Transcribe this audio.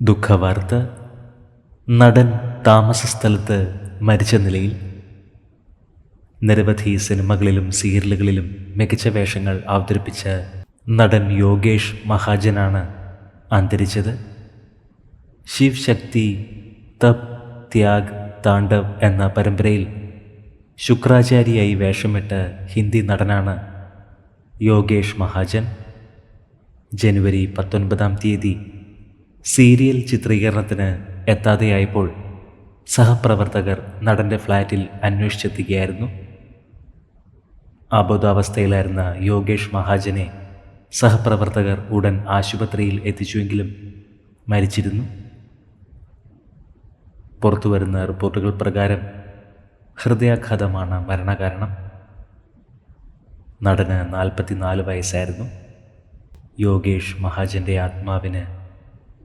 ദുഃഖവാർത്ത നടൻ താമസ സ്ഥലത്ത് മരിച്ച നിലയിൽ നിരവധി സിനിമകളിലും സീരിയലുകളിലും മികച്ച വേഷങ്ങൾ അവതരിപ്പിച്ച നടൻ യോഗേഷ് മഹാജനാണ് അന്തരിച്ചത്. ശിവ് ശക്തി തപ് ത്യാഗ് താണ്ഡവ് എന്ന പരമ്പരയിൽ ശുക്രാചാരിയായി വേഷമിട്ട ഹിന്ദി നടനാണ് യോഗേഷ് മഹാജൻ. ജനുവരി പത്തൊൻപതാം തീയതി സീരിയൽ ചിത്രീകരണത്തിന് എത്താതെയായപ്പോൾ സഹപ്രവർത്തകർ നടന്റെ ഫ്ലാറ്റിൽ അന്വേഷിച്ചെത്തുകയായിരുന്നു അബോധാവസ്ഥയിലായിരുന്ന യോഗേഷ് മഹാജനെ സഹപ്രവർത്തകർ ഉടൻ ആശുപത്രിയിൽ എത്തിച്ചുവെങ്കിലും മരിച്ചിരുന്നു. പുറത്തുവരുന്ന റിപ്പോർട്ടുകൾ പ്രകാരം ഹൃദയാഘാതമാണ് മരണകാരണം. നടന് നാൽപ്പത്തിനാല് വയസ്സായിരുന്നു. യോഗേഷ് മഹാജന്റെ ആത്മാവിന്